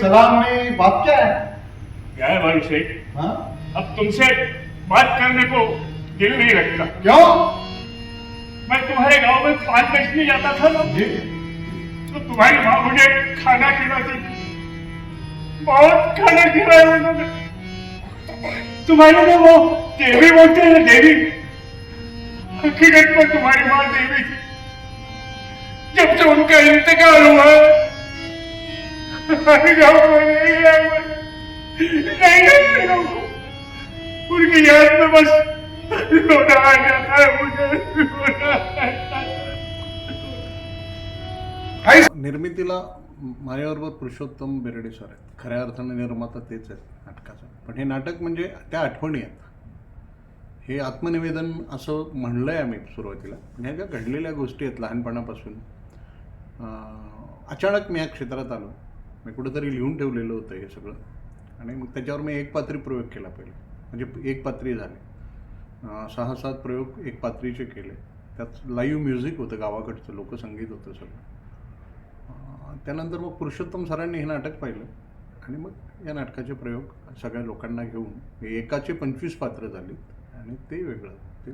सलाम ने बात क्या है? क्या है भाई शेख हाँ? अब तुमसे बात करने को दिल नहीं लगता। क्यों? मैं तुम्हारे गाँव में पान बेचने जाता था ना। जी। तो तुम्हारी माँ मुझे खाना खिलाती बहुत खाना खिलाया उन्होंने। तुम्हारी में वो देवी बोलते हैं देवी। हकीकत में तुम्हारी माँ देवी जब से उनका इंतकाल हुआ हमारे गाँव में नहीं है नहीं है गाँव को। उनकी याद में बस रोना आ जाता है मुझे रोना आ जाता निर्मितीला माझ्याबरोबर पुरुषोत्तम बेर्डे सर आहेत. खऱ्या अर्थाने निर्माता तेच आहेत. नाटकाचं. पण हे नाटक म्हणजे त्या आठवणी आहेत. हे आत्मनिवेदन असं म्हणलं आहे आम्ही सुरुवातीला. पण ह्या ज्या घडलेल्या गोष्टी आहेत लहानपणापासून अचानक मी या क्षेत्रात आलो. मी कुठंतरी लिहून ठेवलेलं होतं हे सगळं. आणि मग त्याच्यावर मी एक पात्री प्रयोग केला पहिले. म्हणजे एक पात्री झाले. सहा सात प्रयोग एक पात्रीचे केले. त्यात लाईव्ह म्युझिक होतं गावाकडचं लोकसंगीत होतं सगळं. त्यानंतर मग पुरुषोत्तम सरांनी हे नाटक पाहिलं. आणि मग या नाटकाचे प्रयोग सगळ्या लोकांना घेऊन हे एकाचे पंचवीस पात्र झाली आणि ते वेगळं. ते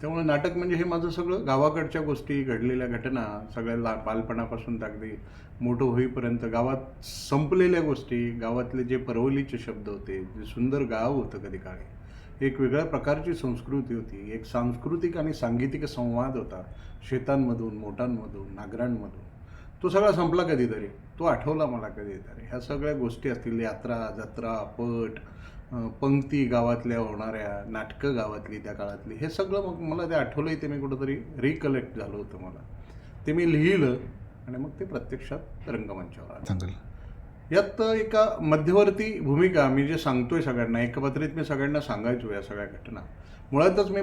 त्यामुळे नाटक म्हणजे हे माझं सगळं गावाकडच्या गोष्टी घडलेल्या घटना सगळ्या ला बालपणापासून अगदी मोठं होईपर्यंत गावात संपलेल्या गोष्टी गावातले जे परवलीचे शब्द होते जे सुंदर गाव होतं कधी काळी एक वेगळ्या प्रकारची संस्कृती होती एक सांस्कृतिक आणि सांगीतिक संवाद होता शेतांमधून मोटांमधून नागरांमधून. तो सगळा संपला कधीतरी. तो आठवला मला कधीतरी. ह्या सगळ्या गोष्टी असतील यात्रा जत्रा पट पंक्ती गावातल्या होणाऱ्या नाटकं गावातली त्या काळातली हे सगळं मग मला ते आठवलंय ते मी कुठंतरी रिकलेक्ट झालं होतं मला. ते मी लिहिलं आणि मग ते प्रत्यक्षात रंगमंचावर आलं. सांगाल यात एका मध्यवर्ती भूमिका मी जे सांगतोय सगळ्यांना एकपात्रित मी सगळ्यांना सांगायचो या सगळ्या घटना. मुळातच मी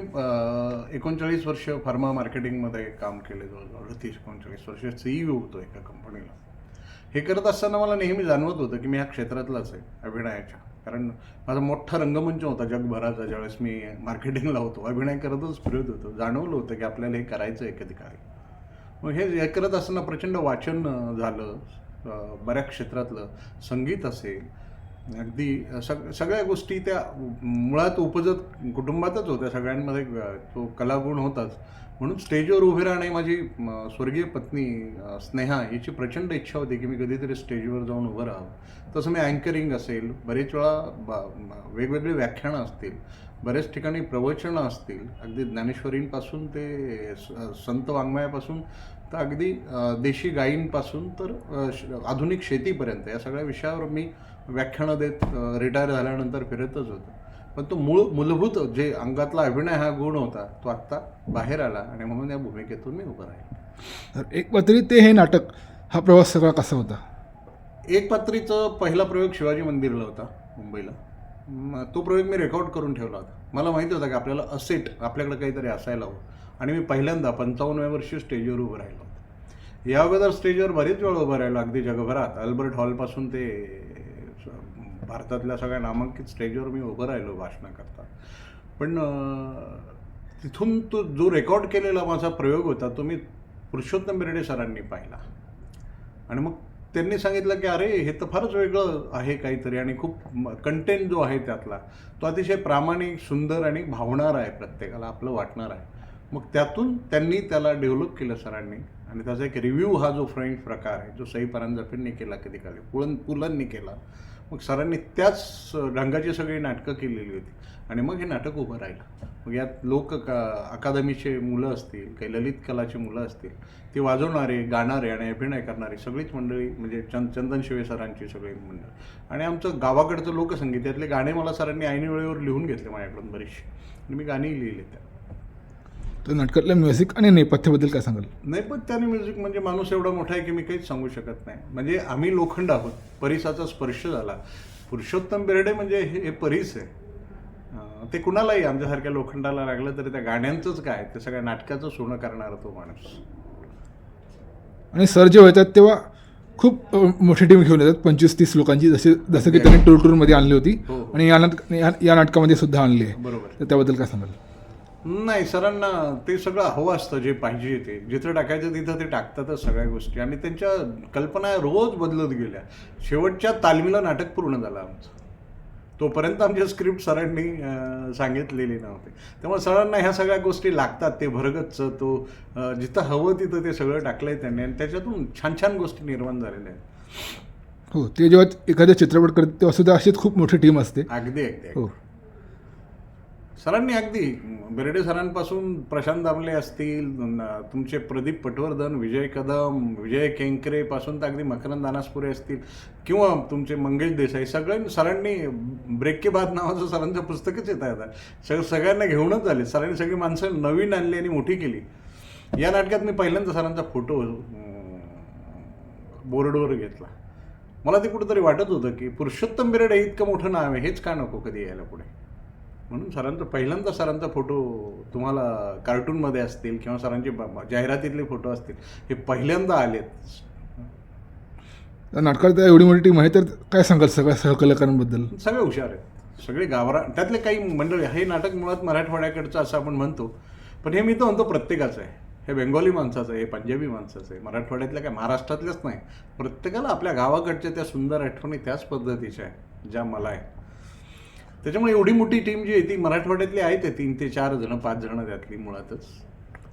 एकोणचाळीस वर्ष फार्मा मार्केटिंगमध्ये काम केले जवळजवळ अडतीस एकोणचाळीस वर्ष सीईओ होतो एका कंपनीला हे करत असताना मला नेहमी जाणवत होतं की मी ह्या क्षेत्रातलाच आहे अभिनयाच्या. कारण माझा मोठा रंगमंच होता जगभराचा ज्यावेळेस मी मार्केटिंगला होतो. अभिनय करतच फिरत होतो. जाणवलं होतं की आपल्याला हे करायचं आहे कधी काळी मग हे हे करत असताना प्रचंड वाचन झालं बऱ्याच क्षेत्रातलं. संगीत असेल अगदी. सग सगळ्या गोष्टी त्या मुळात उपजत कुटुंबातच होत्या. सगळ्यांमध्ये तो कलागुण होताच. म्हणून स्टेजवर उभे राहणे माझी स्वर्गीय पत्नी स्नेहा याची प्रचंड इच्छा होती की मी कधीतरी स्टेजवर जाऊन उभं राहावं. तसं मी अँकरिंग असेल बरेच वेळा वेगवेगळी व्याख्यानं असतील बरेच ठिकाणी प्रवचनं असतील. अगदी ज्ञानेश्वरींपासून ते स- संत वाङ्मयापासून तर अगदी देशी गायींपासून तर श- आधुनिक शेतीपर्यंत. या सगळ्या विषयावर मी व्याख्यानं देत रिटायर झाल्यानंतर फिरतच होतो. पण तो मूळ मूलभूत जे अंगातला अभिनय हा गुण होता तो आत्ता बाहेर आला आणि म्हणून या भूमिकेतून मी उभं राहिलो. तर एक पात्री ते हे नाटक हा प्रवास सगळा कसा होता? एक पात्रीचं पहिला प्रयोग शिवाजी मंदिरला होता मुंबईला. तो प्रयोग मी रेकॉर्ड करून ठेवला होता. मला माहिती होतं की आपल्याला असेट आपल्याकडे काहीतरी असायला हवं. आणि मी पहिल्यांदा पंचावन्नव्या वर्षी स्टेजवर उभं राहिलो या अगोदर स्टेजवर बरेच वेळ उभं राहिलो अगदी जगभरात. अल्बर्ट हॉलपासून ते भारतातल्या सगळ्या नामांकित स्टेजवर मी उभं राहिलो भाषणं करता. पण तिथून तो जो रेकॉर्ड केलेला माझा प्रयोग होता तो मी पुरुषोत्तम बेर्डे सरांनी पाहिला. आणि मग त्यांनी सांगितलं की अरे हे तर फारच वेगळं आहे काहीतरी आणि खूप कंटेंट जो आहे त्यातला तो अतिशय प्रामाणिक सुंदर आणि भावणार आहे प्रत्येकाला आपलं वाटणार आहे. मग त्यातून त्यांनी त्याला डेव्हलप केलं सरांनी आणि त्याचा एक रिव्ह्यू हा जो फ्रेंच प्रकार आहे जो सई परांजपेंनी केला कधी काळी पुलन पुलांनी केला मग सरांनी त्याच ढंगाची सगळी नाटकं केलेली होती. आणि मग हे नाटक उभं राहिलं. मग यात लोक का अकादमीचे मुलं असतील काही ललित कलाचे मुलं असतील ते वाजवणारे गाणारे आणि अभिनय करणारे सगळीच मंडळी म्हणजे चंद चंदन शिवे सरांची सगळी मंडळी. आणि आमचं गावाकडचं लोकसंगीत यातले गाणे मला सरांनी ऐनवेळेवर लिहून घेतले माझ्याकडून बरीचशी आणि मी गाणीही लिहिले त्या तर नाटकातल्या म्युझिक आणि नेपथ्याबद्दल काय सांगाल? पण त्याने म्युझिक म्हणजे माणूस एवढा मोठा आहे की मी काहीच सांगू शकत नाही. म्हणजे आम्ही लोखंड आहोत. परिसाचा स्पर्श झाला. पुरुषोत्तम बेर्डे म्हणजे हे हे परीस आहे. ते कुणालाही आमच्यासारख्या लोखंडाला लागलं तरी त्या गाण्यांचंच काय ते सगळ्या नाटकाचं सोनं करणारा तो माणूस. आणि सर जेव्हा येतात तेव्हा खूप मोठी टीम घेऊन येतात. पंचवीस तीस लोकांची. जसे जसं की त्यांनी टूर टूरमध्ये आणली होती. हो, हो. आणि या नाटक या या नाटकामध्ये सुद्धा आणली आहे. बरोबर. तर त्याबद्दल काय सांगाल? नाही सरांना ते सगळं हवं असतं जे पाहिजे ते. जिथं टाकायचं तिथं ते टाकतातच सगळ्या गोष्टी. आणि त्यांच्या कल्पना रोज बदलत गेल्या. शेवटच्या तालमीला नाटक पूर्ण झालं आमचं. तोपर्यंत आमची स्क्रिप्ट सरांनी सांगितलेली नव्हती. त्यामुळे सरांना ह्या सगळ्या गोष्टी लागतात. ते भरगच्च तो जिथं हवं तिथं ते सगळं टाकलंय त्यांनी. आणि त्याच्यातून छान छान गोष्टी निर्माण झालेल्या आहेत. हो ते जेव्हा एखादा चित्रपट करते तेव्हा सुद्धा अशीच खूप मोठी टीम असते. अगदी अगदी अगदी. हो. सरांनी अगदी बेर्डे सरांपासून प्रशांत दामले असतील तुमचे प्रदीप पटवर्धन विजय कदम विजय केंकरेपासून तर अगदी मकरंद दानासपुरे असतील किंवा तुमचे मंगेश देसाई सगळ्यांनी सरांनी ब्रेक के बाद नावाचं सरांचं पुस्तकच येत आहे आता. सगळं सगळ्यांना घेऊनच आले. सरांनी सगळी माणसं नवीन आणली आणि मोठी केली. या नाटकात मी पहिल्यांदा सरांचा फोटो बोर्डवर घेतला. मला ते कुठंतरी वाटत होतं की पुरुषोत्तम बिरडे इतकं मोठं नाव आहे हेच का नको कधी यायला पुढे? म्हणून सरांचा पहिल्यांदा सरांचा फोटो तुम्हाला कार्टूनमध्ये असतील किंवा सरांचे जाहिरातीतले फोटो असतील हे पहिल्यांदा आलेत. नाटकात एवढी मोठी टीम आहे तर काय सांगाल सगळ्या सहकलाकारांबद्दल? सगळे हुशार आहेत. सगळे गावरा त्यातले काही मंडळी हे नाटक मुळात मराठवाड्याकडचं असं आपण म्हणतो पण हे मी तर म्हणतो प्रत्येकाचं आहे. हे बेंगॉली माणसाचं आहे हे पंजाबी माणसाचं आहे मराठवाड्यातल्या काय महाराष्ट्रातल्याच नाही. प्रत्येकाला आपल्या गावाकडच्या त्या सुंदर आठवणी त्याच पद्धतीच्या आहे ज्या मला आहे त्याच्यामुळे एवढी मोठी टीम जी आहे ती मराठवाड्यातली आहे ते तीन ते चार जण पाच जण त्यातली मुळातच.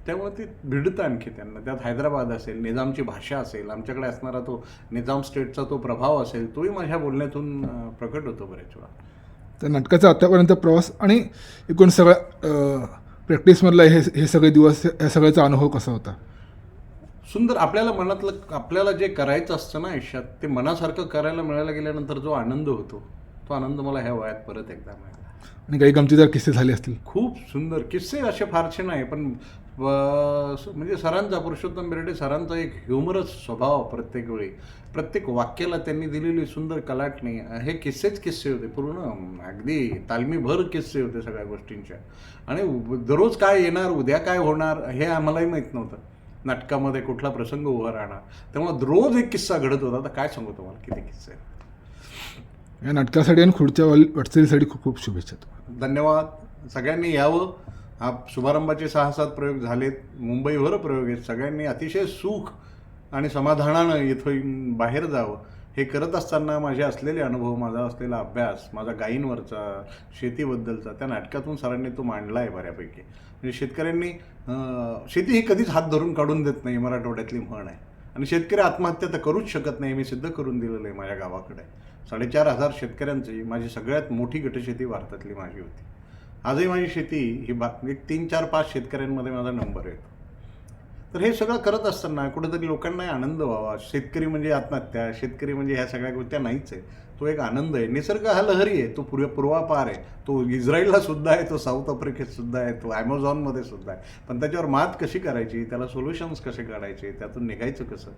त्यामुळे ते भिडतं आणखी त्यांना. त्यात हैदराबाद असेल निजामची भाषा असेल आमच्याकडे असणारा तो निजाम स्टेटचा तो प्रभाव असेल तोही माझ्या बोलण्यातून प्रकट होतो बऱ्याच वेळा. तर नाटकाचा आत्तापर्यंत प्रवास आणि एकूण सगळ्या प्रॅक्टिसमधला हे हे सगळे दिवस या सगळ्याचा अनुभव कसा होता? सुंदर आपल्याला मनातलं आपल्याला जे करायचं असतं ना आयुष्यात ते मनासारखं करायला मिळायला गेल्यानंतर जो आनंद होतो तो आनंद मला ह्या वयात परत एकदा मिळाला. आणि काही गमतीदार किस्से झाले असतील? खूप सुंदर किस्से असे फारसे नाही पण म्हणजे सरांचा पुरुषोत्तम बिर्डे सरांचा एक ह्युमरस स्वभाव प्रत्येक वेळी. प्रत्येक वाक्याला त्यांनी दिलेली सुंदर कलाटणी हे किस्सेच किस्से होते पूर्ण अगदी तालमीभर किस्से होते सगळ्या गोष्टींच्या आणि दररोज काय येणार उद्या काय होणार हे आम्हालाही माहीत नव्हतं. नाटकामध्ये कुठला प्रसंग उभा राहणार. त्यामुळे रोज एक किस्सा घडत होता तर काय सांगू तुम्हाला किती किस्से. या नाटकासाठी आणि खुडच्या वाटचालीसाठी खूप खूप शुभेच्छा धन्यवाद. सगळ्यांनी यावं. हा शुभारंभाचे सहा सात प्रयोग झालेत. मुंबईभर प्रयोग आहेत. सगळ्यांनी अतिशय सुख आणि समाधानानं इथं बाहेर जावं. हे करत असताना माझे असलेले अनुभव माझा असलेला अभ्यास माझा गायींवरचा शेतीबद्दलचा त्या नाटकातून सरांनी तो मांडला आहे बऱ्यापैकी. म्हणजे शेतकऱ्यांनी शेती ही कधीच हात धरून काढून देत नाही मराठवाड्यातली म्हण आहे. आणि शेतकरी आत्महत्या तर करूच शकत नाही मी सिद्ध करून दिलेलं आहे माझ्या गावाकडे. साडेचार हजार शेतकऱ्यांची माझी सगळ्यात मोठी गटशेती भारतातली माझी होती. आजही माझी शेती ही बा एक तीन चार पाच शेतकऱ्यांमध्ये माझा नंबर येतो तर हे सगळं करत असताना कुठेतरी लोकांनाही आनंद व्हावा. शेतकरी म्हणजे आत्महत्या शेतकरी म्हणजे ह्या सगळ्या गोष्टी नाहीच आहे. तो एक आनंद आहे. निसर्ग हा लहरी आहे. तो पूर्व पूर्वापार आहे. तो इस्रायलला सुद्धा आहे तो साऊथ आफ्रिकेत सुद्धा आहे तो ॲमेझॉनमध्ये सुद्धा आहे. पण त्याच्यावर मात कशी करायची? त्याला सोल्युशन्स कसे काढायचे? त्यातून निघायचं कसं?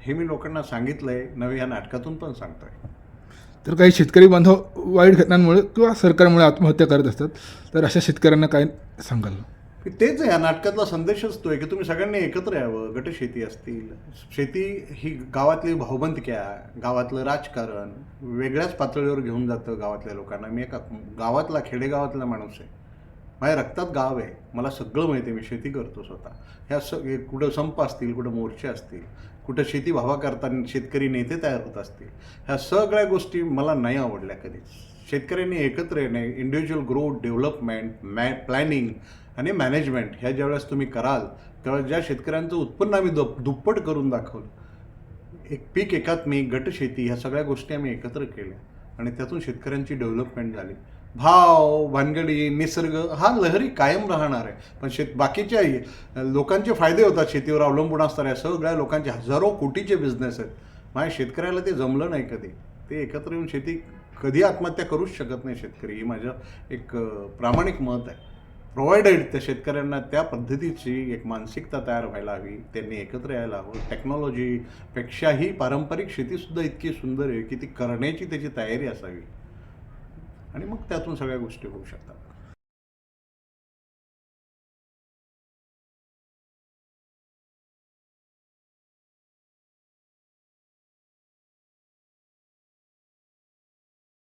हे मी लोकांना सांगितलं आहे नवे ह्या नाटकातून पण सांगतो आहे तर काही शेतकरी बांधव वाईट घटनांमुळे किंवा सरकारमुळे आत्महत्या करत असतात तर अशा शेतकऱ्यांना काय सांगाल? तेच आहे या नाटकातला संदेश असतो आहे की तुम्ही सगळ्यांनी एकत्र यावं गटशेती असतील. शेती ही गावातली भावबंदक्या गावातलं राजकारण वेगळ्याच पातळीवर घेऊन जातं गावातल्या लोकांना. मी एका गावातला खेडेगावातला माणूस आहे. माझ्या रक्तात गाव आहे. मला सगळं माहिती आहे. मी शेती करतो स्वतः. ह्या स कुठं संप असतील कुठं मोर्चे असतील कुठं शेती भावा करताना शेतकरी नेते तयार होत असतील. ह्या सगळ्या गोष्टी मला नाही आवडल्या कधीच. शेतकऱ्यांनी एकत्र येणे इंडिव्हिज्युअल ग्रोथ डेव्हलपमेंट मॅ प्लॅनिंग आणि मॅनेजमेंट ह्या ज्यावेळेस तुम्ही कराल त्यावेळेस ज्या शेतकऱ्यांचं उत्पन्न आम्ही दुप दुप्पट करून दाखवलं. एक पीक एकात्मिक गटशेती ह्या सगळ्या गोष्टी आम्ही एकत्र केल्या आणि त्यातून शेतकऱ्यांची डेव्हलपमेंट झाली. भाव भानगडी निसर्ग हा लहरी कायम राहणार आहे. पण शेत बाकीच्या लोकांचे फायदे होतात शेतीवर अवलंबून असणाऱ्या सगळ्या लोकांचे हजारो कोटीचे बिझनेस आहेत. माझ्या शेतकऱ्याला ते जमलं नाही कधी. ते एकत्र येऊन शेती कधी आत्महत्या करूच शकत नाही शेतकरी. ही माझं एक प्रामाणिक मत आहे. प्रोव्हाइडेड त्या शेतकऱ्यांना त्या पद्धतीची एक मानसिकता तयार व्हायला हवी. त्यांनी एकत्र यायला हवं. टेक्नॉलॉजीपेक्षाही पारंपरिक शेतीसुद्धा इतकी सुंदर आहे की ती करण्याची त्याची तयारी असावी. आणि मग त्यातून सगळ्या गोष्टी होऊ शकतात.